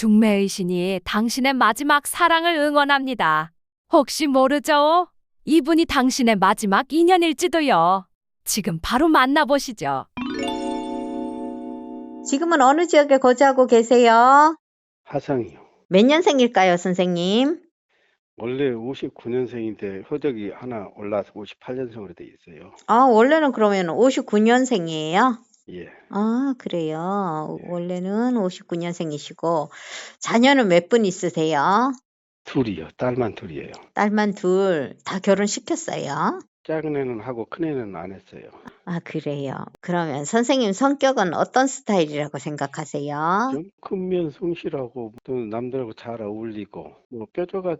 중매의 신이 당신의 마지막 사랑을 응원합니다. 혹시 모르죠? 이분이 당신의 마지막 인연일지도요. 지금 바로 만나보시죠. 지금은 어느 지역에 거주하고 계세요? 화성이요. 몇 년생일까요, 선생님? 원래 59년생인데 효적이 하나 올라서 58년생으로 돼 있어요. 아, 원래는 그러면 59년생이에요? 예. 아, 그래요. 예. 원래는 59년생이시고, 자녀는 몇 분 있으세요? 둘이요. 딸만 둘이에요. 딸만 둘, 다 결혼시켰어요? 작은 애는 하고 큰 애는 안 했어요. 아, 그래요. 그러면 선생님 성격은 어떤 스타일이라고 생각하세요? 좀 큰면 성실하고 또 남들하고 잘 어울리고 뭐 뾰족한 음,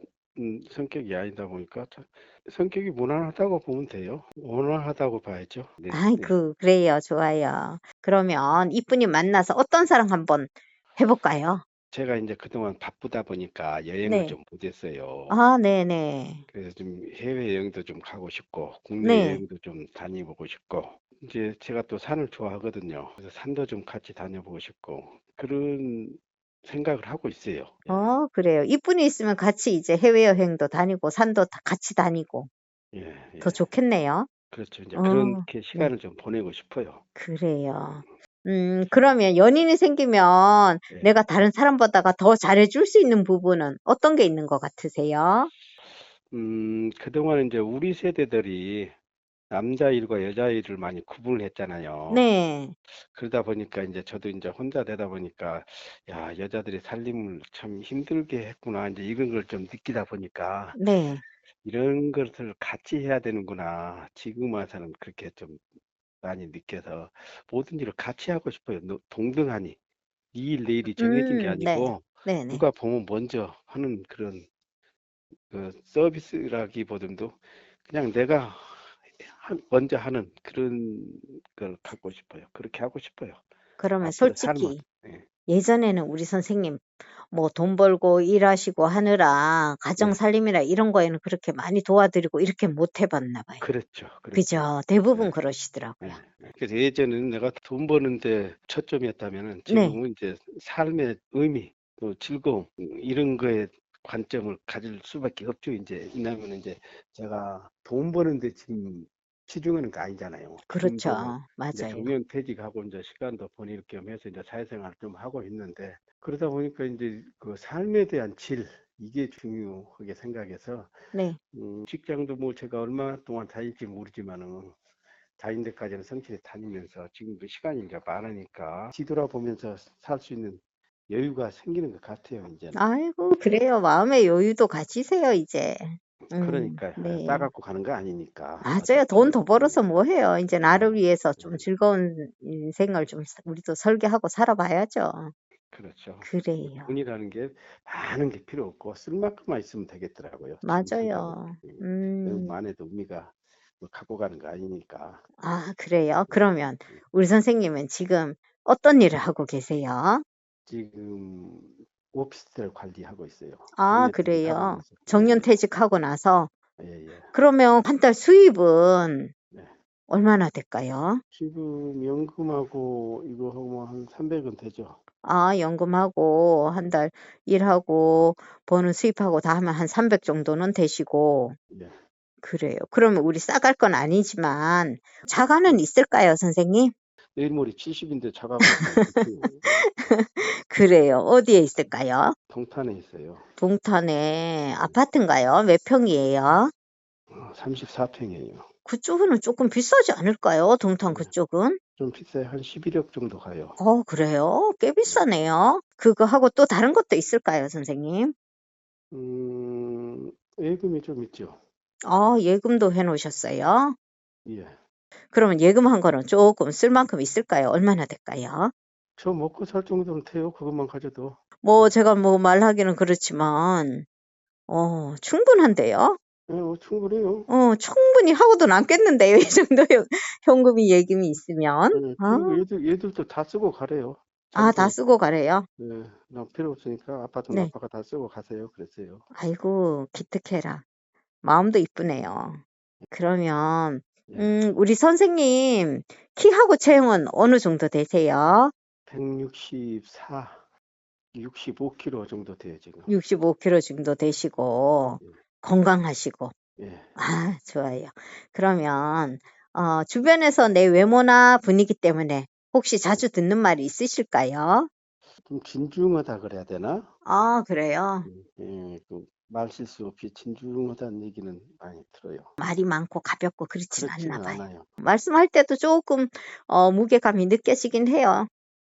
성격이 아니다 보니까 참 성격이 무난하다고 보면 돼요. 무난하다고 봐야죠. 네, 네. 아이고, 그래요. 좋아요. 그러면 이분이 만나서 어떤 사랑 한번 해볼까요? 제가 이제 그동안 바쁘다 보니까 여행을 네. 좀 못했어요. 아, 네네. 그래서 좀 해외 여행도 좀 가고 싶고 국내 네. 여행도 좀 다녀보고 싶고 이제 제가 또 산을 좋아하거든요. 그래서 산도 좀 같이 다녀보고 싶고 그런 생각을 하고 있어요. 예. 어, 그래요. 이분이 있으면 같이 이제 해외여행도 다니고 산도 다 같이 다니고 예, 예. 더 좋겠네요. 그렇죠. 이제 어, 그렇게 네. 시간을 좀 보내고 싶어요. 그래요. 음, 그러면 연인이 생기면 예. 내가 다른 사람보다가 더 잘해 줄 수 있는 부분은 어떤 게 있는 것 같으세요? 음, 그동안 이제 우리 세대들이 남자 일과 여자 일을 많이 구분을 했잖아요. 네, 그러다 보니까 이제 저도 이제 혼자 되다 보니까 야, 여자들이 살림을 참 힘들게 했구나. 이제 이런 걸 좀 느끼다 보니까 네. 이런 것을 같이 해야 되는구나. 지금 와서는 그렇게 좀 많이 느껴서 모든 일을 같이 하고 싶어요. 노- 동등하니. 이 일 내 일이 정해진 게 음, 네, 아니고 네네. 누가 보면 먼저 하는 그런 그 서비스라기보다도 그냥 내가 한- 먼저 하는 그런 걸 갖고 싶어요. 그렇게 하고 싶어요. 그러면. 솔직히 예. 예전에는 우리 선생님 뭐 돈 벌고 일하시고 하느라 가정 네. 살림이나 이런 거에는 그렇게 많이 도와드리고 이렇게 못 해봤나 봐요. 그렇죠. 그렇죠. 그죠? 대부분 예. 그러시더라고요. 예. 그래서 예전에는 내가 돈 버는데 초점이었다면은 네. 지금은 이제 삶의 의미 또 즐거움 이런 거에 관점을 가질 수밖에 없죠. 이제 왜냐하면 이제 제가 돈 버는데 지금 치중하는 거 아니잖아요. 그렇죠. 이제 맞아요. 정년 퇴직하고 이제 시간도 보낼 겸 해서 이제 사회생활을 좀 하고 있는데 그러다 보니까 이제 그 삶에 대한 질 이게 중요하게 생각해서 네. 음, 직장도 뭐 제가 얼마 동안 다닐지 모르지만은 다닌 데까지는 성실히 다니면서 지금도 시간이 이제 많으니까 뒤돌아보면서 살 수 있는 여유가 생기는 것 같아요, 이제는. 아이고, 그래요. 마음의 여유도 가지세요, 이제. 음, 그러니까 네. 싸갖고 가는 거 아니니까. 맞아요. 돈 더 벌어서 음, 뭐 해요. 이제 나를 위해서 좀 음, 즐거운 인생을 좀 사- 우리도 설계하고 살아봐야죠. 그렇죠. 그래요. 돈이라는 게 많은 게 필요 없고 쓸 만큼만 있으면 되겠더라고요. 맞아요. 음, 음, 많아도 의미가 뭐 갖고 가는 거 아니니까. 아, 그래요. 음, 그러면 음. 우리 선생님은 지금 어떤 일을 하고 계세요? 지금 오피스텔 관리하고 있어요. 아, 그래요. 나서. 예, 정년 퇴직하고 나서 예, 예. 그러면 한 달 수입은 네. 얼마나 될까요? 지금 연금하고 이거 하고 한 300은 되죠. 아, 연금하고 한 달 일하고 버는 수입하고 다 하면 한 300 정도는 되시고 네. 그래요. 그러면 우리 싸갈 건 아니지만 자가는 있을까요, 선생님? 내일 모레 70인데 자가가 그래요. 어디에 있을까요? 동탄에 있어요. 동탄에 아파트인가요? 몇 평이에요? 34평이에요. 그쪽은 조금 비싸지 않을까요? 동탄 네. 그쪽은? 좀 비싸요. 한 11억 정도 가요. 어, 그래요? 꽤 비싸네요. 그거 하고 또 다른 것도 있을까요, 선생님? 음, 예금이 좀 있죠. 아, 예금도 해 놓으셨어요? 예. 그러면 예금한 거는 조금 쓸 만큼 있을까요? 얼마나 될까요? 저 먹고 살 정도는 돼요. 그것만 가져도. 뭐 제가 뭐 말하기는 그렇지만 어, 충분한데요? 예, 어, 충분해요. 어, 충분히 하고도 남겠는데요, 이 정도 현- 현금이 예금이 있으면. 예, 아, 그리고 얘들, 얘들도 다 쓰고 가래요. 아, 다 쓰고 가래요? 예, 나 필요 없으니까 아빠는 네. 아빠가 다 쓰고 가세요. 그랬어요. 아이고, 기특해라. 마음도 이쁘네요. 그러면, 예. 음, 우리 선생님, 키하고 체형은 어느 정도 되세요? 164. 65kg 정도 돼요, 지금. 65kg 정도 되시고 예. 건강하시고 예. 아, 좋아요. 그러면 어, 주변에서 내 외모나 분위기 때문에 혹시 자주 듣는 말이 있으실까요? 좀 진중하다 그래야 되나? 아, 그래요. 예, 그 말실수 없이 진중하다는 얘기는 많이 들어요. 말이 많고 가볍고 그렇진 그렇지는 않나 봐요. 않아요. 말씀할 때도 조금 어, 무게감이 느껴지긴 해요.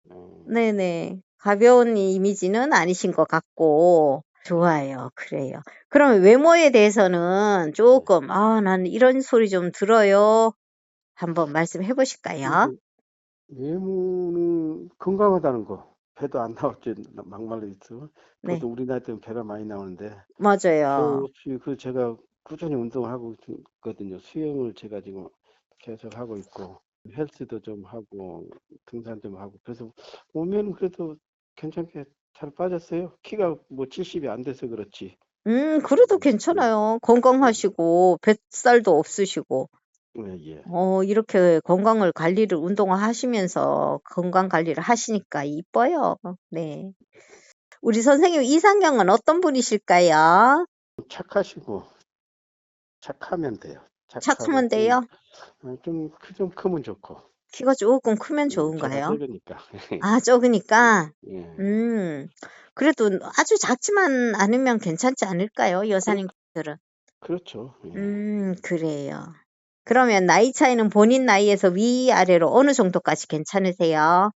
어, 네네. 가벼운 이미지는 아니신 것 같고, 좋아요. 그래요. 그러면 외모에 대해서는 조금, 아, 난 이런 소리 좀 들어요. 한번 말씀해 보실까요? 그 외모는 건강하다는 거. 배도 안 나올지 막말로 있어. 네. 그것도 우리 나이 때는 배가 많이 나오는데 맞아요. 그, 그 제가 꾸준히 운동을 하고 있거든요. 수영을 제가 지금 계속 하고 있고 헬스도 좀 하고 등산 좀 하고 그래서 몸매는 그래도 괜찮게 잘 빠졌어요. 키가 뭐 70이 안 돼서 그렇지. 음, 그래도 괜찮아요. 건강하시고, 뱃살도 없으시고, 예, 예. 어, 이렇게 건강을 관리를, 운동을 하시면서 건강 관리를 하시니까 이뻐요. 네. 우리 선생님 이상형은 어떤 분이실까요? 착하시고 착하면 돼요. 착하면 돼요? 어, 좀, 크면 좋고. 키가 조금 크면 음, 좋은가요? 적으니까. 아, 적으니까. 예. 음, 그래도 아주 작지만 않으면 괜찮지 않을까요? 여사님들은. 그렇죠. 예. 음, 그래요. 그러면 나이 차이는 본인 나이에서 위아래로 어느 정도까지 괜찮으세요?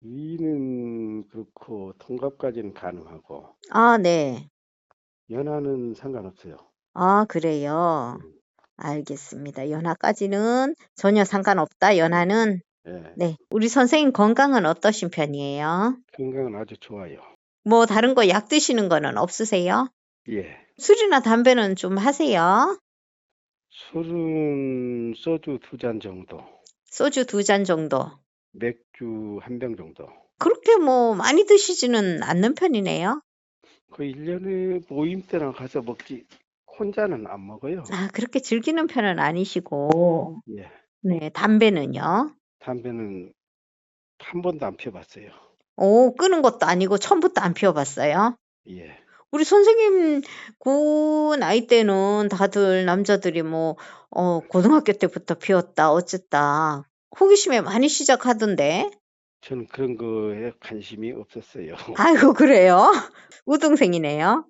위는 그렇고 동갑까지는 가능하고 아, 네. 연하는 상관없어요. 아, 그래요. 음, 알겠습니다. 연하까지는 전혀 상관없다. 연하는. 예. 네. 우리 선생님 건강은 어떠신 편이에요? 건강은 아주 좋아요. 뭐 다른 거 약 드시는 거는 없으세요? 예. 술이나 담배는 좀 하세요? 술은 소주 두잔 정도, 소주 두잔 정도. 맥주 한병 정도. 그렇게 뭐 많이 드시지는 않는 편이네요. 그 1년에 모임 때나 가서 먹지 혼자는 안 먹어요. 아, 그렇게 즐기는 편은 아니시고. 예. 네, 담배는요? 담배는 한 번도 안 피워봤어요. 오, 끊은 것도 아니고 처음부터 안 피워봤어요? 예. 우리 선생님 그 나이 때는 다들 남자들이 뭐, 어, 고등학교 때부터 피웠다, 어쨌다. 호기심에 많이 시작하던데. 저는 그런 거에 관심이 없었어요. 아이고, 그래요? 우등생이네요.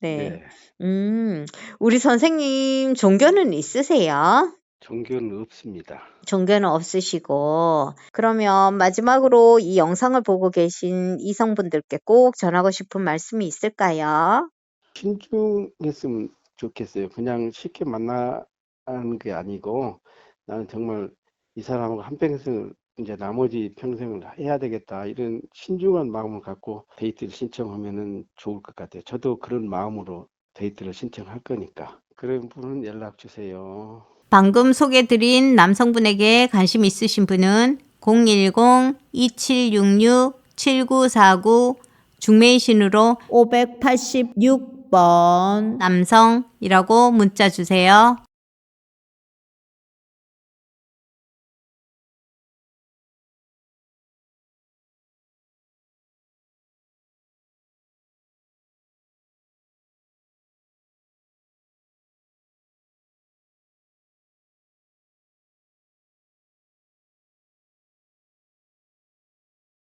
네. 네. 음, 우리 선생님 종교는 있으세요? 종교는 없습니다. 종교는 없으시고, 그러면 마지막으로 이 영상을 보고 계신 이성분들께 꼭 전하고 싶은 말씀이 있을까요? 신중했으면 좋겠어요. 그냥 쉽게 만나는 게 아니고 나는 정말 이 사람하고 한 평생을 이제 나머지 평생을 해야 되겠다 이런 신중한 마음을 갖고 데이트를 신청하면은 좋을 것 같아요. 저도 그런 마음으로 데이트를 신청할 거니까 그런 분은 연락 주세요. 방금 소개드린 남성분에게 관심 있으신 분은 010-2766-7949 중매이신으로 586번 남성이라고 문자 주세요.